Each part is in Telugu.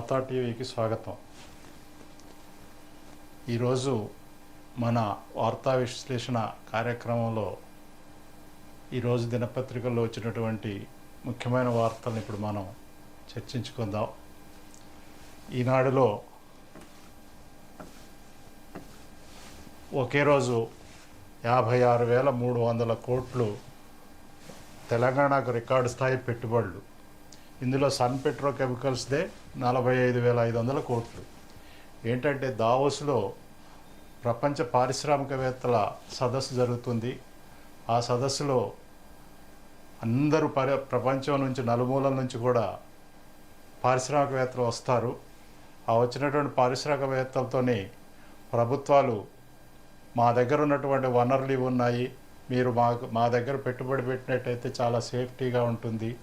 మాతా టీవీకి స్వాగతం. ఈరోజు మన వార్తా విశ్లేషణ కార్యక్రమంలో ఈరోజు దినపత్రికల్లో వచ్చినటువంటి ముఖ్యమైన వార్తలను ఇప్పుడు మనం చర్చించుకుందాం. ఈనాడులో ఒకే రోజు యాభై ఆరు వేల మూడు వందల కోట్లు తెలంగాణకు రికార్డు స్థాయి పెట్టుబడులు. ఇందులో సన్ పెట్రోకెమికల్స్దే నలభై ఐదు వేల ఐదు వందల కోట్లు. ఏంటంటే దావోస్లో ప్రపంచ పారిశ్రామికవేత్తల సదస్సు జరుగుతుంది. ఆ సదస్సులో అందరూ పరి ప్రపంచం నుంచి నలుమూలల నుంచి కూడా పారిశ్రామికవేత్తలు వస్తారు. ఆ వచ్చినటువంటి పారిశ్రామికవేత్తలతోనే ప్రభుత్వాలు మా దగ్గర ఉన్నటువంటి వనరులు ఇవి ఉన్నాయి. మీరు మాకు మా దగ్గర పెట్టుబడి పెట్టినట్టయితే చాలా సేఫ్టీగా ఉంటుంది.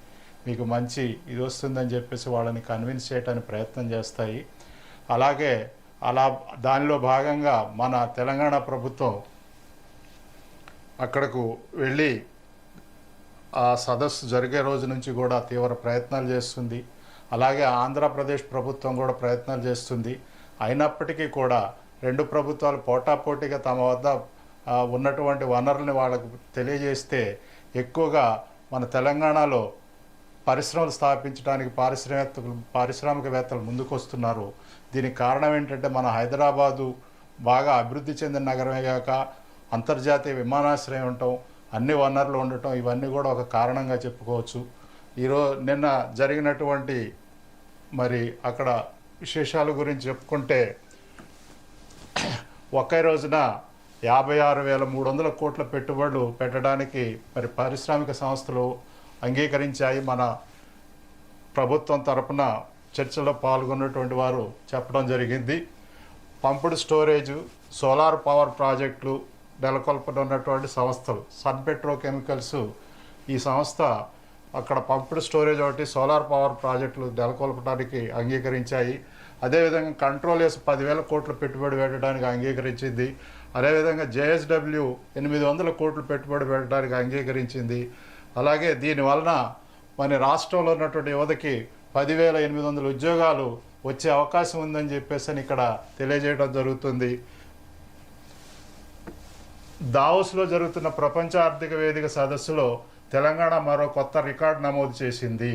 మీకు మంచి ఇది వస్తుందని చెప్పేసి వాళ్ళని కన్విన్స్ చేయడానికి ప్రయత్నం చేస్తాయి. అలాగే అలా దానిలో భాగంగా మన తెలంగాణ ప్రభుత్వం అక్కడకు వెళ్ళి ఆ సదస్సు జరిగే రోజు నుంచి కూడా తీవ్ర ప్రయత్నాలు చేస్తుంది. అలాగే ఆంధ్రప్రదేశ్ ప్రభుత్వం కూడా ప్రయత్నాలు చేస్తుంది. అయినప్పటికీ కూడా రెండు ప్రభుత్వాలు పోటాపోటీగా తమ వద్ద ఉన్నటువంటి వనరుల్ని వాళ్ళకు తెలియజేస్తే ఎక్కువగా మన తెలంగాణలో పరిశ్రమలు స్థాపించడానికి పారిశ్రామిక పారిశ్రామికవేత్తలు ముందుకొస్తున్నారు. దీనికి కారణం ఏంటంటే మన హైదరాబాదు బాగా అభివృద్ధి చెందిన నగరమే కాక అంతర్జాతీయ విమానాశ్రయం ఉండటం అన్ని వనరులు ఉండటం ఇవన్నీ కూడా ఒక కారణంగా చెప్పుకోవచ్చు. ఈరోజు నిన్న జరిగినటువంటి మరి అక్కడ విశేషాల గురించి చెప్పుకుంటే ఒకే రోజున యాభై ఆరు వేల మూడు వందల కోట్ల పెట్టుబడులు పెట్టడానికి మరి పారిశ్రామిక సంస్థలు అంగీకరించాయి. మన ప్రభుత్వం తరపున చర్చలో పాల్గొన్నటువంటి వారు చెప్పడం జరిగింది. పంపుడు స్టోరేజ్ సోలార్ పవర్ ప్రాజెక్టులు నెలకొల్పనున్నటువంటి సంస్థలు సన్ పెట్రోకెమికల్స్ ఈ సంస్థ అక్కడ పంపుడు స్టోరేజ్ ఒకటి సోలార్ పవర్ ప్రాజెక్టులు నెలకొల్పడానికి అంగీకరించాయి. అదేవిధంగా కంట్రోల్ వేసి పదివేల కోట్లు పెట్టుబడి పెట్టడానికి అంగీకరించింది. అదేవిధంగా జేఎస్డబ్ల్యూ ఎనిమిది వందల కోట్లు పెట్టుబడి పెట్టడానికి అంగీకరించింది. అలాగే దీని వలన మన రాష్ట్రంలో ఉన్నటువంటి యువతకి పదివేల ఎనిమిది వందల ఉద్యోగాలు వచ్చే అవకాశం ఉందని చెప్పేసి అని ఇక్కడ తెలియజేయడం జరుగుతుంది. దావోస్లో జరుగుతున్న ప్రపంచ ఆర్థిక వేదిక సదస్సులో తెలంగాణ మరో కొత్త రికార్డు నమోదు చేసింది.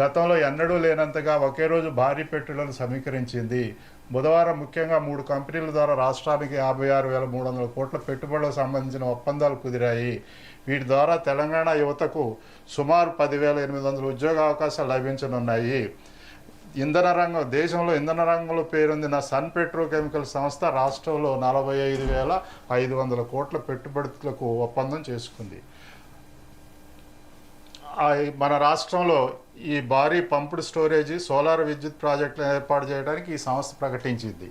గతంలో ఎన్నడూ లేనంతగా ఒకే రోజు భారీ పెట్టుబడులను సమీకరించింది. బుధవారం ముఖ్యంగా మూడు కంపెనీల ద్వారా రాష్ట్రానికి యాభై ఆరు వేల మూడు వందల కోట్ల పెట్టుబడులకు సంబంధించిన ఒప్పందాలు కుదిరాయి. వీటి ద్వారా తెలంగాణ యువతకు సుమారు పదివేల ఎనిమిది వందల ఉద్యోగ అవకాశాలు లభించనున్నాయి. ఇంధన రంగం దేశంలో ఇంధన రంగంలో పేరొందిన సన్ పెట్రోకెమికల్ సంస్థ రాష్ట్రంలో నలభై ఐదు వేల ఐదు వందల కోట్ల పెట్టుబడులకు ఒప్పందం చేసుకుంది. మన రాష్ట్రంలో ఈ భారీ పంపుడు స్టోరేజ్ సోలార్ విద్యుత్ ప్రాజెక్టులను ఏర్పాటు చేయడానికి ఈ సంస్థ ప్రకటించింది.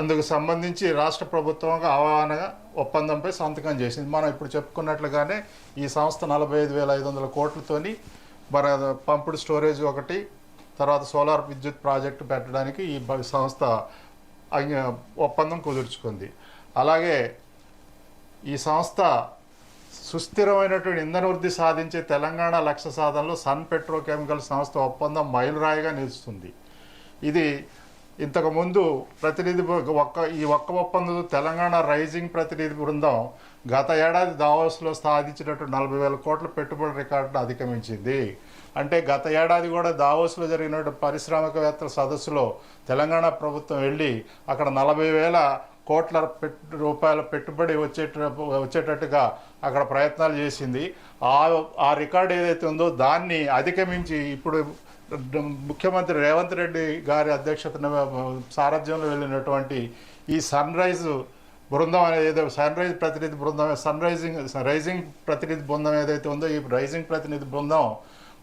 అందుకు సంబంధించి రాష్ట్ర ప్రభుత్వం ఆహ్వాన ఒప్పందంపై సంతకం చేసింది. మనం ఇప్పుడు చెప్పుకున్నట్లుగానే ఈ సంస్థ నలభై ఐదు వేల ఐదు వందల కోట్లతోని మన పంపుడు స్టోరేజ్ ఒకటి తర్వాత సోలార్ విద్యుత్ ప్రాజెక్టు పెట్టడానికి ఈ సంస్థ ఒప్పందం కుదుర్చుకుంది. అలాగే ఈ సంస్థ సుస్థిరమైనటువంటి ఇంధన వృద్ధి సాధించే తెలంగాణ లక్ష్య సాధనలో సన్ పెట్రోకెమికల్ సంస్థ ఒప్పందం మైలురాయిగా నిలుస్తుంది. ఇది ఇంతకుముందు ప్రతినిధి ఒక్క ఈ ఒక్క ఒప్పందం తెలంగాణ రైజింగ్ ప్రతినిధి బృందం గత ఏడాది దావోస్లో సాధించినట్టు నలభై వేల కోట్ల పెట్టుబడి రికార్డును అధిగమించింది. అంటే గత ఏడాది కూడా దావోస్లో జరిగినట్టు పారిశ్రామికవేత్తల సదస్సులో తెలంగాణ ప్రభుత్వం వెళ్ళి అక్కడ నలభై వేల కోట్ల రూపాయల పెట్టుబడి వచ్చేట వచ్చేటట్టుగా అక్కడ ప్రయత్నాలు చేసింది. ఆ ఆ రికార్డు ఏదైతే ఉందో దాన్ని అధిగమించి ఇప్పుడు ముఖ్యమంత్రి రేవంత్ రెడ్డి గారి అధ్యక్షతన సారథ్యంలో వెళ్ళినటువంటి ఈ సన్ రైజ్ బృందం అనేది ఏదో సన్ రైజ్ ప్రతినిధి బృందం సన్ రైజింగ్ రైజింగ్ ప్రతినిధి బృందం ఏదైతే ఉందో ఈ రైజింగ్ ప్రతినిధి బృందం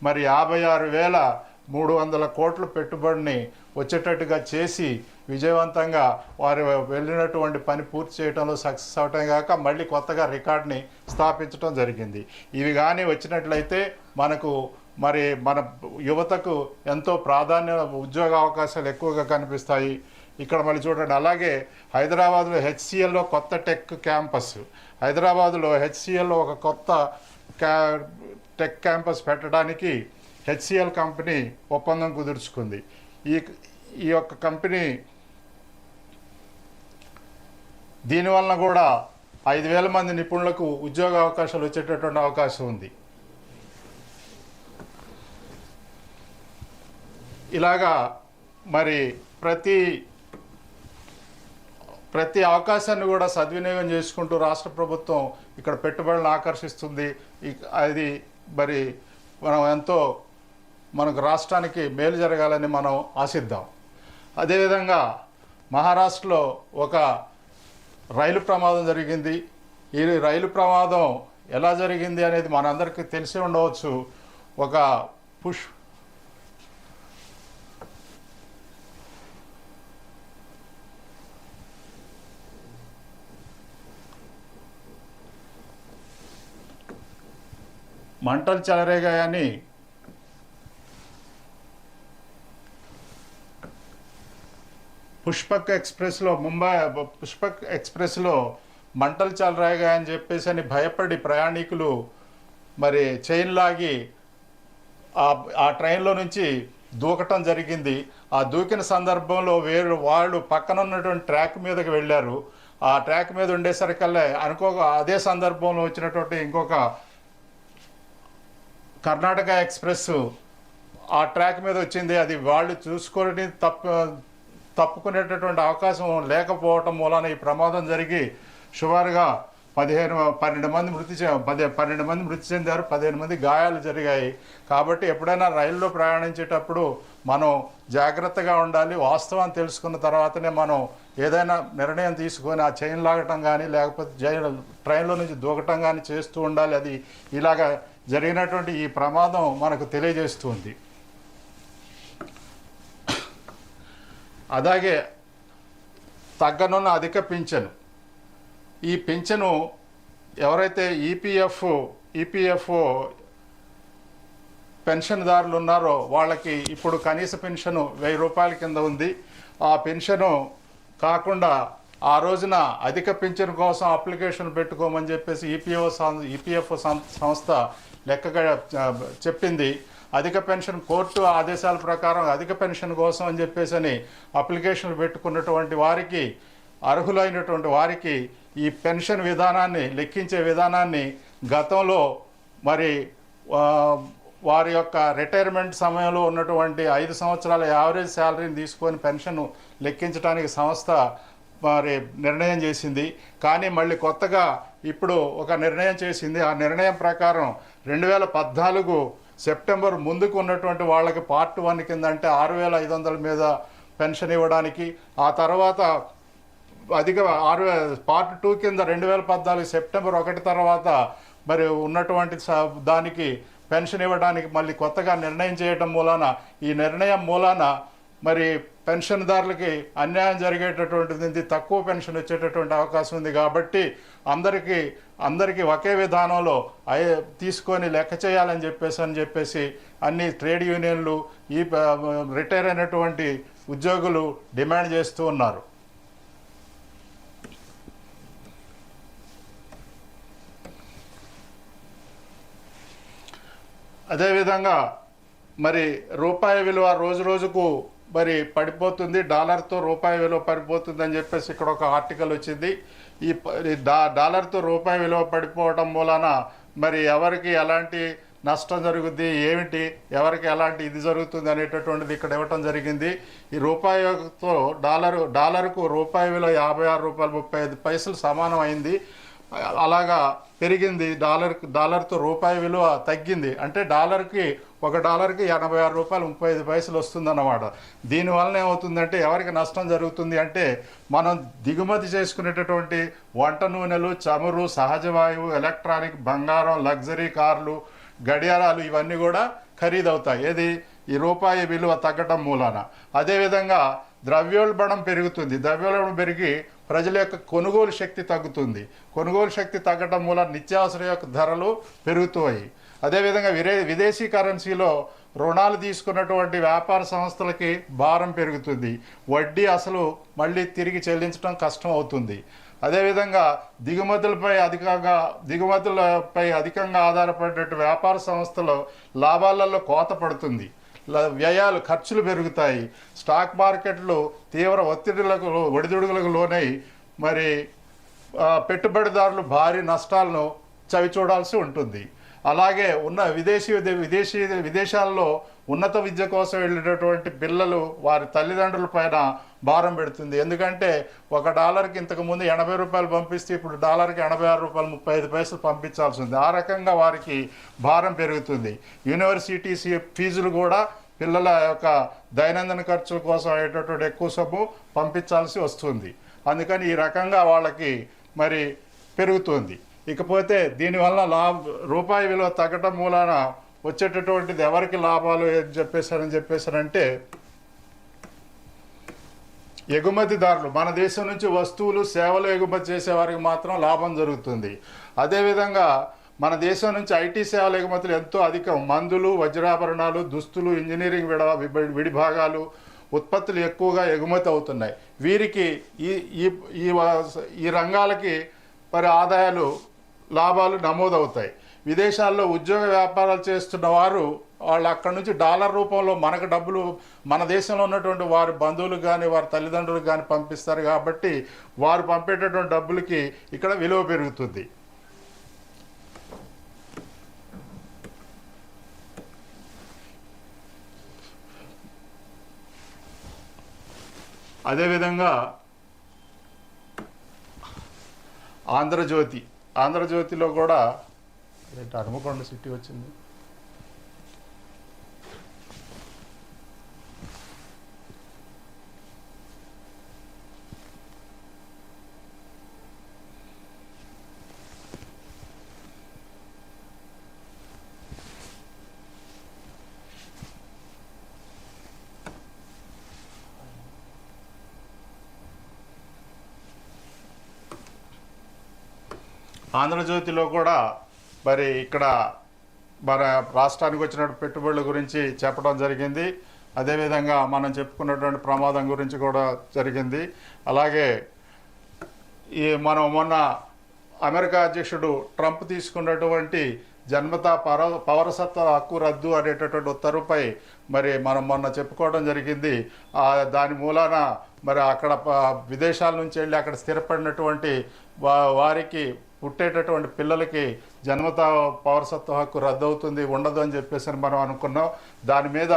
మరి యాభై ఆరు వేల మూడు వందల కోట్ల పెట్టుబడిని వచ్చేటట్టుగా చేసి విజయవంతంగా వారు వెళ్ళినటువంటి పని పూర్తి చేయడంలో సక్సెస్ అవటం కాక మళ్ళీ కొత్తగా రికార్డ్ని స్థాపించడం జరిగింది. ఇవి కానీ వచ్చినట్లయితే మనకు మరి మన యువతకు ఎంతో ప్రాధాన్య ఉద్యోగ అవకాశాలు ఎక్కువగా కనిపిస్తాయి. ఇక్కడ మళ్ళీ చూడండి అలాగే హైదరాబాద్లో హెచ్సిఎల్లో కొత్త టెక్ క్యాంపస్. హైదరాబాద్లో హెచ్సిఎల్లో ఒక కొత్త క్యా టెక్ క్యాంపస్ పెట్టడానికి హెచ్సిఎల్ కంపెనీ ఒప్పందం కుదుర్చుకుంది. ఈ ఈ యొక్క కంపెనీ దీనివలన కూడా ఐదు వేల మంది నిపుణులకు ఉద్యోగ అవకాశాలు వచ్చేటటువంటి అవకాశం ఉంది. ఇలాగా మరి ప్రతి ప్రతి అవకాశాన్ని కూడా సద్వినియోగం చేసుకుంటూ రాష్ట్ర ప్రభుత్వం ఇక్కడ పెట్టుబడులను ఆకర్షిస్తుంది. అది మరి మనం ఎంతో మనకు రాష్ట్రానికి మేలు జరగాలని మనం ఆశిద్దాం. అదేవిధంగా మహారాష్ట్రలో ఒక రైలు ప్రమాదం జరిగింది. ఈ రైలు ప్రమాదం ఎలా జరిగింది అనేది మనందరికీ తెలిసి ఉండవచ్చు. ఒక పుష్ మంటలు చెలరేగాయని పుష్పక్ ఎక్స్ప్రెస్లో ముంబై పుష్పక్ ఎక్స్ప్రెస్లో మంటలు చెలరేగాయని చెప్పేసి అని భయపడి ప్రయాణికులు మరి చైన్ లాగి ఆ ఆ ట్రైన్లో నుంచి దూకటం జరిగింది. ఆ దూకిన సందర్భంలో వేరు వాళ్ళు పక్కన ఉన్నటువంటి ట్రాక్ మీదకి వెళ్ళారు. ఆ ట్రాక్ మీద ఉండేసరికల్లా అనుకోక అదే సందర్భంలో వచ్చినటువంటి ఇంకొక కర్ణాటక ఎక్స్ప్రెస్ ఆ ట్రాక్ మీద వచ్చింది. అది వాళ్ళు చూసుకొని తప్పు తప్పుకునేటటువంటి అవకాశం లేకపోవటం మూలాన ఈ ప్రమాదం జరిగి సుమారుగా పదిహేను పన్నెండు మంది మృతి చె పది పన్నెండు మంది మృతి చెందారు. పదిహేను మంది గాయాలు జరిగాయి. కాబట్టి ఎప్పుడైనా రైల్లో ప్రయాణించేటప్పుడు మనం జాగ్రత్తగా ఉండాలి. వాస్తవం తెలుసుకున్న తర్వాతనే మనం ఏదైనా నిర్ణయం తీసుకొని ఆ చైన్ లాగటం కానీ లేకపోతే జైన్ ట్రైన్లో నుంచి దూకటం కానీ చేస్తూ ఉండాలి. అది ఇలాగా జరిగినటువంటి ఈ ప్రమాదం మనకు తెలియజేస్తుంది. అలాగే తగ్గనున్న అధిక పింఛను. ఈ పింఛను ఎవరైతే ఈపీఎఫ్ ఈపీఎఫ్ఓ పెన్షన్దారులు ఉన్నారో వాళ్ళకి ఇప్పుడు కనీస పెన్షన్ వెయ్యి రూపాయల కింద ఉంది. ఆ పెన్షను కాకుండా ఆ రోజున అధిక పింఛన్ కోసం అప్లికేషన్ పెట్టుకోమని చెప్పేసి ఈపీఎఫ్ ఈపీఎఫ్ సంస్థ లెక్కగా చెప్పింది. అధిక పెన్షన్ కోర్టు ఆదేశాల ప్రకారం అధిక పెన్షన్ కోసం అని చెప్పేసి అని అప్లికేషన్లు పెట్టుకున్నటువంటి వారికి అర్హులైనటువంటి వారికి ఈ పెన్షన్ విధానాన్ని లెక్కించే విధానాన్ని గతంలో మరి వారి యొక్క రిటైర్మెంట్ సమయంలో ఉన్నటువంటి ఐదు సంవత్సరాల యావరేజ్ శాలరీని తీసుకొని పెన్షన్ లెక్కించడానికి సంస్థ మరి నిర్ణయం చేసింది. కానీ మళ్ళీ కొత్తగా ఇప్పుడు ఒక నిర్ణయం చేసింది. ఆ నిర్ణయం ప్రకారం రెండు వేల పద్నాలుగు సెప్టెంబర్ ముందుకు ఉన్నటువంటి వాళ్ళకి పార్ట్ వన్ కింద అంటే ఆరు వేల ఐదు వందల మీద పెన్షన్ ఇవ్వడానికి ఆ తర్వాత అధిక ఆరు పార్ట్ టూ కింద రెండు వేల పద్నాలుగు సెప్టెంబర్ ఒకటి తర్వాత మరి ఉన్నటువంటి దానికి పెన్షన్ ఇవ్వడానికి మళ్ళీ కొత్తగా నిర్ణయం చేయటం మూలాన ఈ నిర్ణయం మూలాన మరి పెన్షన్దారులకి అన్యాయం జరిగేటటువంటిది తక్కువ పెన్షన్ వచ్చేటటువంటి అవకాశం ఉంది కాబట్టి అందరికీ అందరికీ ఒకే విధానంలో అయ్యే తీసుకొని లెక్క చేయాలని చెప్పేసి అని చెప్పేసి అన్ని ట్రేడ్ యూనియన్లు ఈ రిటైర్ అయినటువంటి ఉద్యోగులు డిమాండ్ చేస్తూ ఉన్నారు. అదేవిధంగా మరి రూపాయి విలువ రోజు రోజుకు మరి పడిపోతుంది డాలర్తో రూపాయి విలువ పడిపోతుంది అని చెప్పేసి ఇక్కడ ఒక ఆర్టికల్ వచ్చింది. ఈ ప- ఈ డా డాలర్తో రూపాయి విలువ పడిపోవడం మూలన మరి ఎవరికి ఎలాంటి నష్టం జరుగుద్ది ఏమిటి ఎవరికి ఎలాంటి ఇది జరుగుతుంది అనేటటువంటిది ఇక్కడ ఇవ్వటం జరిగింది. ఈ రూపాయితో డాలరు డాలర్కు రూపాయి విలువ యాభై ఆరు రూపాయలు ముప్పై ఐదు పైసలు సమానం అయింది. అలాగా పెరిగింది డాలర్ డాలర్తో రూపాయి విలువ తగ్గింది. అంటే డాలర్కి ఒక డాలర్కి ఎనభై ఆరు రూపాయలు ముప్పై ఐదు పైసలు వస్తుందన్నమాట. దీనివల్ల ఏమవుతుందంటే ఎవరికి నష్టం జరుగుతుంది అంటే మనం దిగుమతి చేసుకునేటటువంటి వంట నూనెలు చమురు సహజ వాయువు ఎలక్ట్రానిక్ బంగారం లగ్జరీ కార్లు గడియారాలు ఇవన్నీ కూడా ఖరీదవుతాయి. ఏది? ఈ రూపాయి విలువ తగ్గటం మూలాన. అదేవిధంగా ద్రవ్యోల్బణం పెరుగుతుంది. ద్రవ్యోల్బణం పెరిగి ప్రజల యొక్క కొనుగోలు శక్తి తగ్గుతుంది. కొనుగోలు శక్తి తగ్గటం మూలన నిత్యావసర యొక్క ధరలు పెరుగుతాయి. అదేవిధంగా విరే విదేశీ కరెన్సీలో రుణాలు తీసుకున్నటువంటి వ్యాపార సంస్థలకి భారం పెరుగుతుంది. వడ్డీ అసలు మళ్ళీ తిరిగి చెల్లించడం కష్టం అవుతుంది. అదేవిధంగా దిగుమతులపై అధికంగా దిగుమతులపై అధికంగా ఆధారపడేటువంటి వ్యాపార సంస్థలు లాభాలలో కోత పడుతుంది. ల- వ్యయాలు ఖర్చులు పెరుగుతాయి. స్టాక్ మార్కెట్లు తీవ్ర ఒత్తిడులకు ఒడిదుడుగులకు లోనై మరి పెట్టుబడిదారులు భారీ నష్టాలను చవి చూడాల్సి ఉంటుంది. అలాగే ఉన్న విదేశీ విదేశీ విదేశాల్లో ఉన్నత విద్య కోసం వెళ్ళేటటువంటి పిల్లలు వారి తల్లిదండ్రుల పైన భారం పెడుతుంది. ఎందుకంటే ఒక డాలర్కి ఇంతకుముందు ఎనభై రూపాయలు పంపిస్తే ఇప్పుడు డాలర్కి ఎనభై ఆరు రూపాయలు ముప్పై ఐదు పైసలు పంపించాల్సి ఉంది. ఆ రకంగా వారికి భారం పెరుగుతుంది. యూనివర్సిటీస్ ఫీజులు కూడా పిల్లల యొక్క దైనందిన ఖర్చుల కోసం అయ్యేటటువంటి ఎక్కువ సొమ్ము పంపించాల్సి వస్తుంది. అందుకని ఈ రకంగా వాళ్ళకి మరి పెరుగుతుంది. ఇకపోతే దీనివల్ల లాభ రూపాయి విలువ తగ్గటం మూలాన వచ్చేటటువంటిది ఎవరికి లాభాలు ఏం చెప్పేశారని చెప్పేశారంటే ఎగుమతిదారులు. మన దేశం నుంచి వస్తువులు సేవలు ఎగుమతి చేసే వారికి మాత్రం లాభం జరుగుతుంది. అదేవిధంగా మన దేశం నుంచి ఐటీ సేవల ఎగుమతులు ఎంతో అధికం. మందులు వజ్రాభరణాలు దుస్తులు ఇంజనీరింగ్ విడ విడిభాగాలు ఉత్పత్తులు ఎక్కువగా ఎగుమతి అవుతున్నాయి. వీరికి ఈ ఈ ఈ వ- ఈ రంగాలకి మరి ఆదాయాలు లాభాలు నమోదవుతాయి. విదేశాల్లో ఉద్యోగ వ్యాపారాలు చేస్తున్న వారు వాళ్ళు అక్కడ నుంచి డాలర్ రూపంలో మనకు డబ్బులు మన దేశంలో ఉన్నటువంటి వారి బంధువులకు కానీ వారి తల్లిదండ్రులకు కానీ పంపిస్తారు కాబట్టి వారు పంపేటటువంటి డబ్బులకి ఇక్కడ విలువ పెరుగుతుంది. అదేవిధంగా ఆంధ్రజ్యోతి ఆంధ్రజ్యోతిలో కూడా ఏంటి హనుమకొండ సిటీ వచ్చింది. ఆంధ్రజ్యోతిలో కూడా మరి ఇక్కడ మన రాష్ట్రానికి వచ్చిన పెట్టుబడుల గురించి చెప్పడం జరిగింది. అదేవిధంగా మనం చెప్పుకున్నటువంటి ప్రమాదం గురించి కూడా జరిగింది. అలాగే ఈ మనం మొన్న అమెరికా అధ్యక్షుడు ట్రంప్ తీసుకున్నటువంటి జన్మతా పర పౌరసత్వ హక్కు రద్దు అనేటటువంటి ఉత్తర్వుపై మరి మనం మొన్న చెప్పుకోవడం జరిగింది. ఆ దాని మూలాన మరి అక్కడ విదేశాల నుంచి వెళ్ళి అక్కడ స్థిరపడినటువంటి వారికి పుట్టేటటువంటి పిల్లలకి జన్మతా పౌరసత్వ హక్కు రద్దు అవుతుంది ఉండదు అని చెప్పేసి మనం అనుకున్నాం. దాని మీద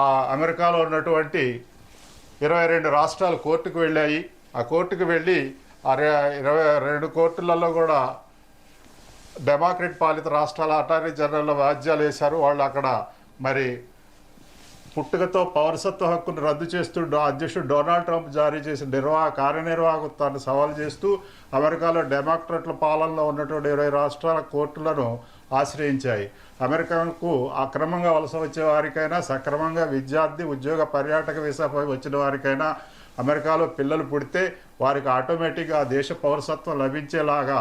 ఆ అమెరికాలో ఉన్నటువంటి ఇరవై రెండు రాష్ట్రాలు కోర్టుకు వెళ్ళాయి. ఆ కోర్టుకు వెళ్ళి ఆ ఇరవై రెండు కోర్టులలో కూడా డెమోక్రట్ పాలిత రాష్ట్రాల అటార్నీ జనరల్ వ్యాజ్యాలు వేశారు. వాళ్ళు అక్కడ మరి పుట్టుకతో పౌరసత్వ హక్కును రద్దు చేస్తూ డో- అధ్యక్షుడు డొనాల్డ్ ట్రంప్ జారీ చేసిన నిర్వాహ కార్యనిర్వాహకు తాను సవాల్ చేస్తూ అమెరికాలో డెమోక్రట్ల పాలనలో ఉన్నటువంటి ఇరవై రాష్ట్రాల కోర్టులను ఆశ్రయించాయి. అమెరికాకు అక్రమంగా వలస వచ్చే వారికైనా సక్రమంగా విద్యార్థి ఉద్యోగ పర్యాటక వీసాపై వచ్చిన వారికైనా అమెరికాలో పిల్లలు పుడితే వారికి ఆటోమేటిక్గా దేశ పౌరసత్వం లభించేలాగా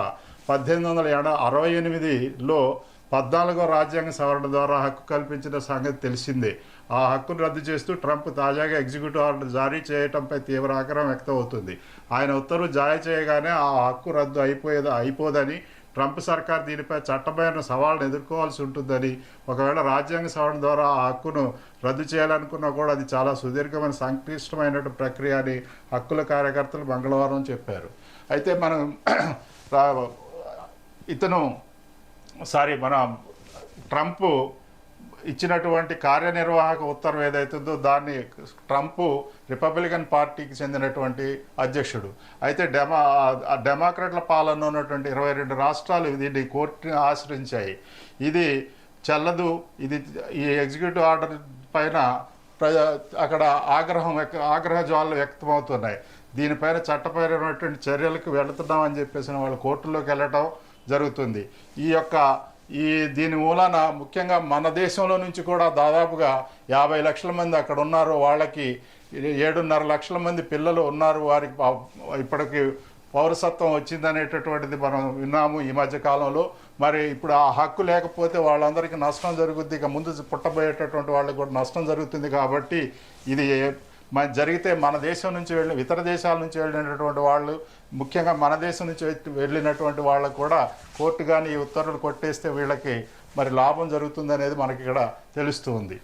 పద్దెనిమిది వందల ఎడ అరవై ఎనిమిదిలో పద్నాలుగో రాజ్యాంగ సవరణ ద్వారా హక్కు కల్పించిన సంగతి తెలిసిందే. ఆ హక్కును రద్దు చేస్తూ ట్రంప్ తాజాగా ఎగ్జిక్యూటివ్ ఆర్డర్ జారీ చేయటంపై తీవ్ర ఆగ్రహం వ్యక్తమవుతుంది. ఆయన ఉత్తర్వు జారీ చేయగానే ఆ హక్కు రద్దు అయిపోయేది అయిపోదని ట్రంప్ సర్కార్ దీనిపై చట్టమైన సవాళ్ళను ఎదుర్కోవాల్సి ఉంటుందని ఒకవేళ రాజ్యాంగ సవరణ ద్వారా ఆ హక్కును రద్దు చేయాలనుకున్నా కూడా అది చాలా సుదీర్ఘమైన సంక్లిష్టమైన ప్రక్రియ అని హక్కుల కార్యకర్తలు మంగళవారం చెప్పారు. అయితే మనం ఇతను సారీ మన ట్రంప్ ఇచ్చినటువంటి కార్యనిర్వాహక ఉత్తర్వు ఏదైతుందో దాన్ని ట్రంప్ రిపబ్లికన్ పార్టీకి చెందినటువంటి అధ్యక్షుడు. అయితే డెమా ఆ డెమోక్రాట్ల పాలన ఉన్నటువంటి ఇరవై రెండు రాష్ట్రాలు దీన్ని కోర్టుని ఆశ్రయించాయి. ఇది చల్లదు ఇది ఈ ఎగ్జిక్యూటివ్ ఆర్డర్ పైన అక్కడ ఆగ్రహం ఆగ్రహ జ్వాలలు వ్యక్తమవుతున్నాయి. దీనిపైన చట్టపరమైనటువంటి చర్యలకు వెళుతున్నామని చెప్పేసి వాళ్ళు కోర్టులోకి వెళ్ళటం జరుగుతుంది. ఈ యొక్క ఈ దీని మూలాన ముఖ్యంగా మన దేశంలో నుంచి కూడా దాదాపుగా యాభై లక్షల మంది అక్కడ ఉన్నారు. వాళ్ళకి ఏడున్నర లక్షల మంది పిల్లలు ఉన్నారు. వారికి ఇప్పటికి పౌరసత్వం వచ్చిందనేటటువంటిది మనం విన్నాము ఈ మధ్య కాలంలో. మరి ఇప్పుడు ఆ హక్కు లేకపోతే వాళ్ళందరికీ నష్టం జరుగుద్ది. ఇక ముందు పుట్టబోయేటటువంటి వాళ్ళకి కూడా నష్టం జరుగుతుంది కాబట్టి ఇది మన జరిగితే మన దేశం నుంచి వెళ్ళిన ఇతర దేశాల నుంచి వెళ్ళినటువంటి వాళ్ళు ముఖ్యంగా మన దేశం నుంచి వెళ్ళినటువంటి వాళ్ళకు కూడా కోర్టు కానీ ఈ ఉత్తర్వులు కొట్టేస్తే వీళ్ళకి మరి లాభం జరుగుతుంది అనేది మనకి ఇక్కడ తెలుస్తూ ఉంది.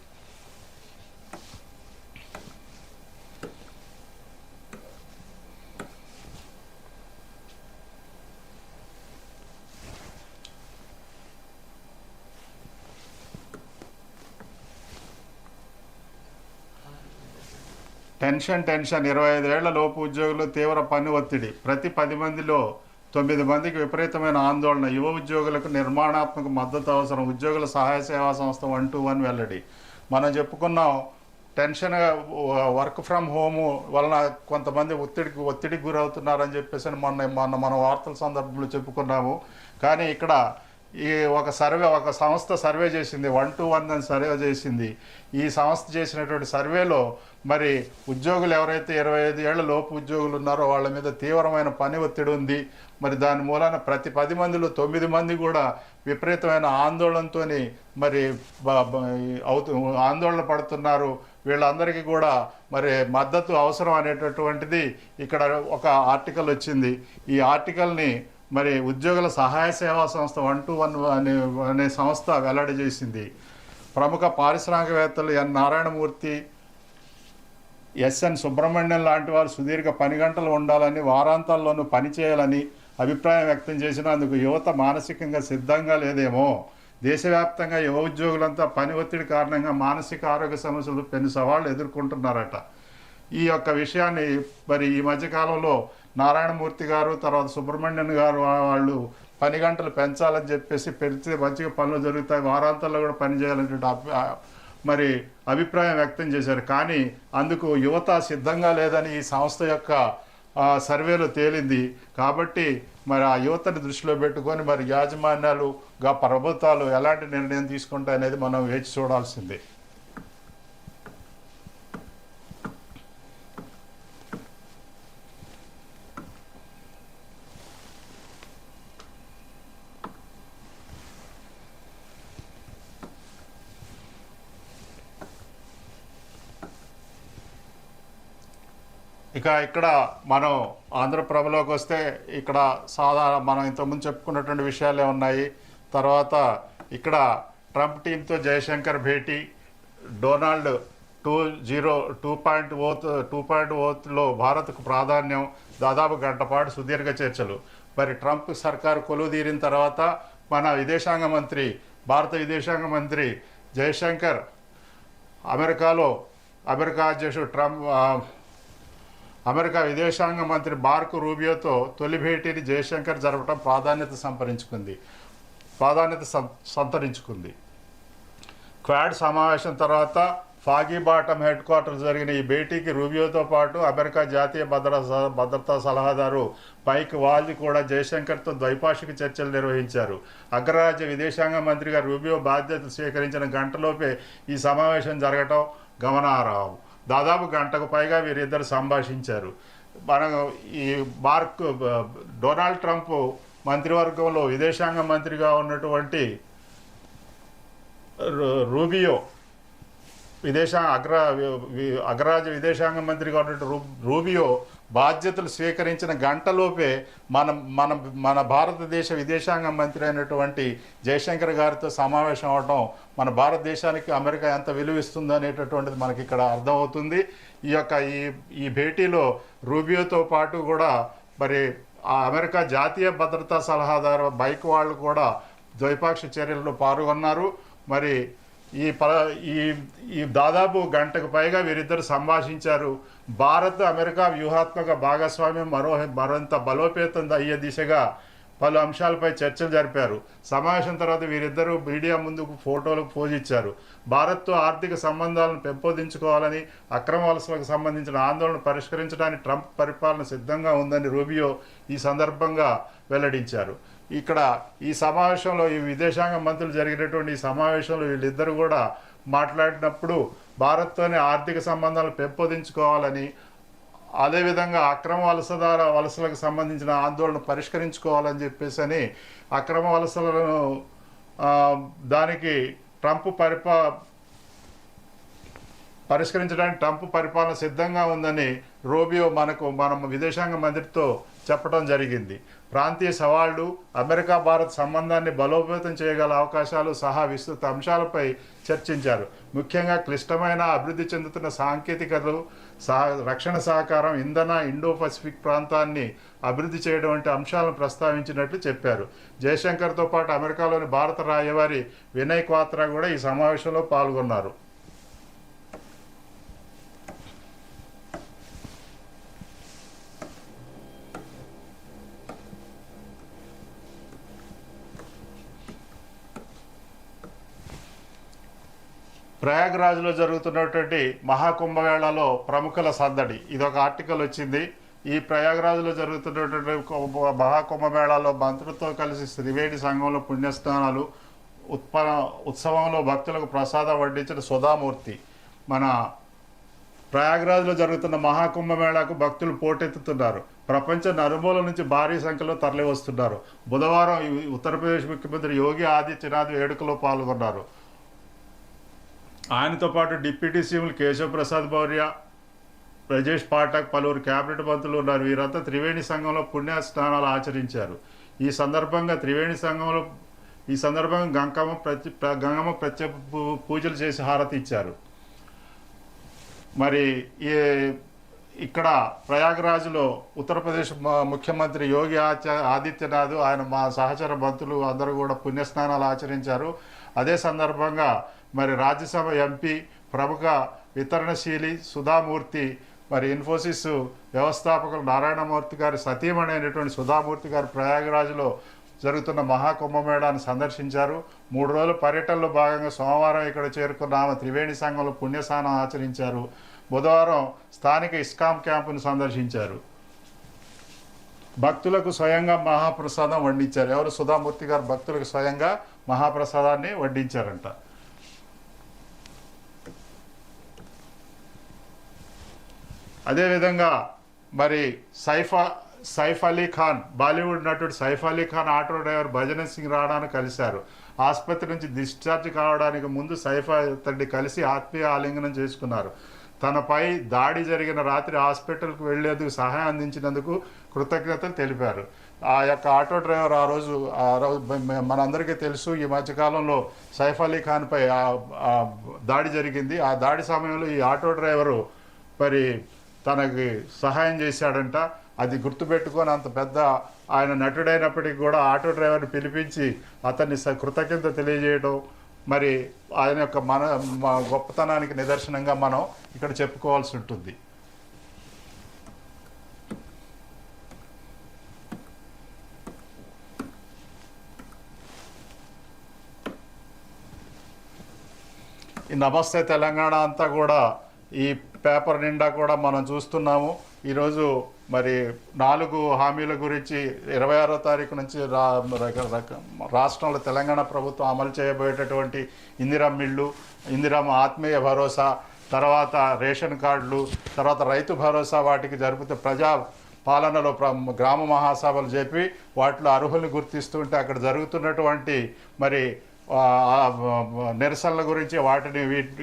Tension tension. ఇరవై ఐదేళ్ళ లోపు ఉద్యోగులు తీవ్ర పని ఒత్తిడి. ప్రతి పది మందిలో తొమ్మిది మందికి విపరీతమైన ఆందోళన. యువ ఉద్యోగులకు నిర్మాణాత్మక మద్దతు అవసరం. ఉద్యోగుల సహాయ సేవా సంస్థ వన్ టు వన్ వెల్లడి. మనం చెప్పుకున్నాం టెన్షన్ వర్క్ ఫ్రమ్ హోము వలన కొంతమంది ఒత్తిడికి ఒత్తిడికి గురవుతున్నారని చెప్పేసి మొన్న మొన్న మన వార్తల సందర్భంలో చెప్పుకున్నాము. కానీ ఇక్కడ ఈ ఒక సర్వే ఒక సంస్థ సర్వే చేసింది వన్ టు వన్ అని సర్వే చేసింది. ఈ సంస్థ చేసినటువంటి సర్వేలో మరి ఉద్యోగులు ఎవరైతే ఇరవై ఐదు ఏళ్ళ లోపు ఉద్యోగులు ఉన్నారో వాళ్ళ మీద తీవ్రమైన పని ఒత్తిడి ఉంది. మరి దాని మూలాన ప్రతి పది మందిలో తొమ్మిది మంది కూడా విపరీతమైన ఆందోళనతో మరి అవుతూ ఆందోళన పడుతున్నారు. వీళ్ళందరికీ కూడా మరి మద్దతు అవసరం అనేటటువంటిది ఇక్కడ ఒక ఆర్టికల్ వచ్చింది. ఈ ఆర్టికల్ని మరి ఉద్యోగుల సహాయ సేవా సంస్థ వన్ టు వన్ అనే అనే సంస్థ వెల్లడి చేసింది. ప్రముఖ పారిశ్రామికవేత్తలు ఎన్ నారాయణమూర్తి ఎస్ఎన్ సుబ్రహ్మణ్యం లాంటి వారు సుదీర్ఘ పని గంటలు ఉండాలని వారాంతాల్లోనూ పని చేయాలని అభిప్రాయం వ్యక్తం చేసినందుకు యువత మానసికంగా సిద్ధంగా లేదేమో. దేశవ్యాప్తంగా యువ ఉద్యోగులంతా పని ఒత్తిడి కారణంగా మానసిక ఆరోగ్య సమస్యలు పెను సవాళ్ళు ఎదుర్కొంటున్నారట. ఈ యొక్క విషయాన్ని మరి ఈ మధ్యకాలంలో నారాయణమూర్తి గారు తర్వాత సుబ్రహ్మణ్యన్ గారు వాళ్ళు పని గంటలు పెంచాలని చెప్పేసి పెంచితే మంచిగా పనులు జరుగుతాయి వారాంతాల్లో కూడా పని చేయాలనేటువంటి అభి- మరి అభిప్రాయం వ్యక్తం చేశారు. కానీ అందుకు యువత సిద్ధంగా లేదని ఈ సంస్థ యొక్క సర్వేలో తేలింది. కాబట్టి మరి ఆ యువతని దృష్టిలో పెట్టుకొని మరి యాజమాన్యాలు గా ప్రభుత్వాలు ఎలాంటి నిర్ణయం తీసుకుంటాయి అనేది మనం వేచి చూడాల్సిందే. ఇక ఇక్కడ మనం ఆంధ్రప్రభలోకి వస్తే ఇక్కడ సాధారణ మనం ఇంతకుముందు చెప్పుకున్నటువంటి విషయాలే ఉన్నాయి. తర్వాత ఇక్కడ ట్రంప్ టీంతో జయశంకర్ భేటీ Donald two zero two point oath two point ఓత్లో భారత్కు ప్రాధాన్యం దాదాపు గంట పాటు సుదీర్ఘ చర్చలు. మరి ట్రంప్ సర్కారు కొలువు తీరిన తర్వాత మన విదేశాంగ మంత్రి భారత విదేశాంగ మంత్రి జయశంకర్ అమెరికాలో అమెరికా అధ్యక్షుడు ట్రంప్ అమెరికా విదేశాంగ మంత్రి మార్క్ రూబియోతో తొలి భేటీని జయశంకర్ జరపడం ప్రాధాన్యత సంతరించుకుంది ప్రాధాన్యత సం- సంతరించుకుంది. క్వాడ్ సమావేశం తర్వాత ఫాగీ బాటం హెడ్ క్వార్టర్ జరిగిన ఈ భేటీకి రూబియోతో పాటు అమెరికా జాతీయ భద్రతా భద్రతా సలహాదారు పైక్ వాల్జ్ కూడా జయశంకర్తో ద్వైపాక్షిక చర్చలు నిర్వహించారు. అగ్రరాజ్య విదేశాంగ మంత్రిగా రూబియో బాధ్యతలు స్వీకరించిన గంటలోపే ఈ సమావేశం జరగటం గమనార్హం. దాదాపు గంటకు పైగా వీరిద్దరు సంభాషించారు. మనం ఈ మార్క్ డొనాల్డ్ ట్రంప్ మంత్రివర్గంలో విదేశాంగ మంత్రిగా ఉన్నటువంటి రూబియో విదేశా అగ్ర వి- అగ్రరాజ్య విదేశాంగ మంత్రిగా ఉన్నటువంటి రూ రూబియో బాధ్యతలు స్వీకరించిన గంటలోపే మన మన మన భారతదేశ విదేశాంగ మంత్రి అయినటువంటి జయశంకర్ గారితో సమావేశం అవడం మన భారతదేశానికి అమెరికా ఎంత విలువిస్తుంది అనేటటువంటిది మనకి ఇక్కడ అర్థమవుతుంది. ఈ యొక్క ఈ ఈ భేటీలో రూబియోతో పాటు కూడా మరి అమెరికా జాతీయ భద్రతా సలహాదారు బైక్ వాళ్ళు కూడా ద్వైపాక్షిక చర్యల్లో పాల్గొన్నారు. మరి ఈ ప ఈ ఈ దాదాపు గంటకు పైగా వీరిద్దరు సంభాషించారు. భారత్ అమెరికా వ్యూహాత్మక భాగస్వామ్యం మరో మరింత బలోపేతం అయ్యే దిశగా పలు అంశాలపై చర్చలు జరిపారు. సమావేశం తర్వాత వీరిద్దరూ మీడియా ముందుకు ఫోటోలకు పోజ్ ఇచ్చారు. భారత్తో ఆర్థిక సంబంధాలను పెంపొందించుకోవాలని అక్రమ వలసలకు సంబంధించిన ఆందోళన పరిష్కరించడానికి ట్రంప్ పరిపాలన సిద్ధంగా ఉందని రూబియో ఈ సందర్భంగా వెల్లడించారు. ఇక్కడ ఈ సమావేశంలో ఈ విదేశాంగ మంత్రులు జరిగినటువంటి ఈ సమావేశంలో వీళ్ళిద్దరు కూడా మాట్లాడినప్పుడు భారత్తోనే ఆర్థిక సంబంధాలు పెంపొందించుకోవాలని అదేవిధంగా అక్రమ వలసదార వలసలకు సంబంధించిన ఆందోళన పరిష్కరించుకోవాలని చెప్పేసి అని అక్రమ వలసలను దానికి ట్రంప్ పరిపా పరిష్కరించడానికి ట్రంప్ పరిపాలన సిద్ధంగా ఉందని రోబియో మనకు మనం విదేశాంగ మంత్రితో చెప్పడం జరిగింది. ప్రాంతీయ సవాళ్ళు అమెరికా భారత్ సంబంధాన్ని బలోపేతం చేయగల అవకాశాలు సహా విస్తృత అంశాలపై చర్చించారు. ముఖ్యంగా క్లిష్టమైన అభివృద్ధి చెందుతున్న సాంకేతికతలు సహ రక్షణ సహకారం ఇంధన ఇండో పసిఫిక్ ప్రాంతాన్ని అభివృద్ధి చేయడం వంటి అంశాలను ప్రస్తావించినట్లు చెప్పారు. జయశంకర్తో పాటు అమెరికాలోని భారత రాయవారి వినయ్ క్వాత్రా కూడా ఈ సమావేశంలో పాల్గొన్నారు. ప్రయాగ్రాజ్లో జరుగుతున్నటువంటి మహాకుంభమేళాలో ప్రముఖుల సందడి. ఇది ఒక ఆర్టికల్ వచ్చింది. ఈ ప్రయాగరాజ్లో జరుగుతున్నటువంటి మహాకుంభమేళాలో మంత్రులతో కలిసి త్రివేణి సంఘంలో పుణ్యస్నానాలు ఉత్పన్న ఉత్సవంలో భక్తులకు ప్రసాదం వడ్డించిన సుధామూర్తి. మన ప్రయాగరాజ్లో జరుగుతున్న మహాకుంభమేళాకు భక్తులు పోటెత్తుతున్నారు. ప్రపంచ నలుమూల నుంచి భారీ సంఖ్యలో తరలి వస్తున్నారు బుధవారం ఉత్తరప్రదేశ్ ముఖ్యమంత్రి యోగి ఆదిత్యనాథ్ వేడుకలో పాల్గొన్నారు. ఆయనతో పాటు డిప్యూటీ సీఎంలు కేశవ ప్రసాద్ మౌర్య బ్రజేష్ పాఠక్ పలువురు కేబినెట్ మంత్రులు ఉన్నారు. వీరంతా త్రివేణి సంఘంలో పుణ్య స్నానాలు ఆచరించారు. ఈ సందర్భంగా త్రివేణి సంఘంలో ఈ సందర్భంగా గంగమ్మ ప్రతి ప్ర- గంగమ్మ ప్రత్యేక పూజలు చేసి హారతి ఇచ్చారు. మరి ఈ ఇక్కడ ప్రయాగరాజ్లో ఉత్తరప్రదేశ్ ముఖ్యమంత్రి యోగి ఆచ- ఆదిత్యనాథ్ ఆయన మా సహచర మంత్రులు అందరూ కూడా పుణ్యస్నానాలు ఆచరించారు. అదే సందర్భంగా మరి రాజ్యసభ ఎంపీ ప్రముఖ వితరణశీలి సుధామూర్తి మరి ఇన్ఫోసిస్ వ్యవస్థాపకులు నారాయణమూర్తి గారి సతీమణి సుధామూర్తి గారు ప్రయాగరాజ్లో జరుగుతున్న మహాకుంభమేళాన్ని సందర్శించారు. మూడు రోజుల పర్యటనలో భాగంగా సోమవారం ఇక్కడ చేరుకున్న ఆమె త్రివేణి సంఘంలో పుణ్యస్నానం ఆచరించారు. బుధవారం స్థానిక ఇస్కాం క్యాంపును సందర్శించారు. భక్తులకు స్వయంగా మహాప్రసాదం వండించారు ఎవరు? సుధామూర్తి గారు భక్తులకు స్వయంగా మహాప్రసాదాన్ని వడ్డించారంట. అదేవిధంగా మరి సైఫా సైఫ్ అలీ ఖాన్ బాలీవుడ్ నటుడు సైఫ్ అలీ ఖాన్ ఆటో డ్రైవర్ భజన్ సింగ్ రాణాను కలిశారు. ఆసుపత్రి నుంచి డిశ్చార్జ్ కావడానికి ముందు సైఫ్ అతన్ని కలిసి ఆత్మీయ ఆలింగనం చేసుకున్నారు. తనపై దాడి జరిగిన రాత్రి హాస్పిటల్కు వెళ్ళేందుకు సహాయం అందించినందుకు కృతజ్ఞతలు తెలిపారు. ఆ యొక్క ఆటో డ్రైవర్ ఆ రోజు ఆ రోజు మనందరికీ తెలుసు ఈ మధ్యకాలంలో సైఫ్ అలీ ఖాన్పై ఆ దాడి జరిగింది. ఆ దాడి సమయంలో ఈ ఆటో డ్రైవరు మరి తనకి సహాయం చేశాడంట. అది గుర్తుపెట్టుకొని అంత పెద్ద ఆయన నటుడైనప్పటికీ కూడా ఆటో డ్రైవర్ని పిలిపించి అతన్ని స- కృతజ్ఞత తెలియజేయడం మరి ఆయన యొక్క మన గొప్పతనానికి నిదర్శనంగా మనం ఇక్కడ చెప్పుకోవాల్సి ఉంటుంది. ఈ నమస్తే తెలంగాణ అంతా కూడా ఈ పేపర్ నిండా కూడా మనం చూస్తున్నాము. ఈరోజు మరి నాలుగు హామీల గురించి ఇరవై ఆరో తారీఖు నుంచి రా రాష్ట్రంలో తెలంగాణ ప్రభుత్వం అమలు చేయబోయేటటువంటి ఇందిరా మిల్లు ఇందిరమ్మ ఆత్మీయ భరోసా తర్వాత రేషన్ కార్డులు తర్వాత రైతు భరోసా వాటికి జరుపుతూ ప్రజా పాలనలో గ్రామ మహాసభలు చెప్పి వాటిలో అర్హులు గుర్తిస్తుంటే అక్కడ జరుగుతున్నటువంటి మరి నిరసనల గురించి వాటిని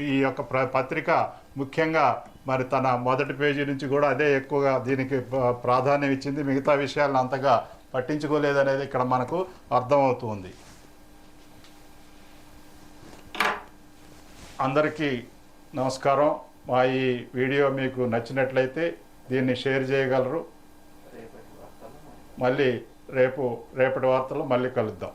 ఈ యొక్క ప్ర- పత్రిక ముఖ్యంగా మరి తన మొదటి పేజీ నుంచి కూడా అదే ఎక్కువగా దీనికి ప్రాధాన్యం ఇచ్చింది. మిగతా విషయాలను అంతగా పట్టించుకోలేదనేది ఇక్కడ మనకు అర్థమవుతుంది. అందరికీ నమస్కారం. మా ఈ వీడియో మీకు నచ్చినట్లయితే దీన్ని షేర్ చేయగలరు. మళ్ళీ రేపు రేపటి వార్తలు మళ్ళీ కలుద్దాం.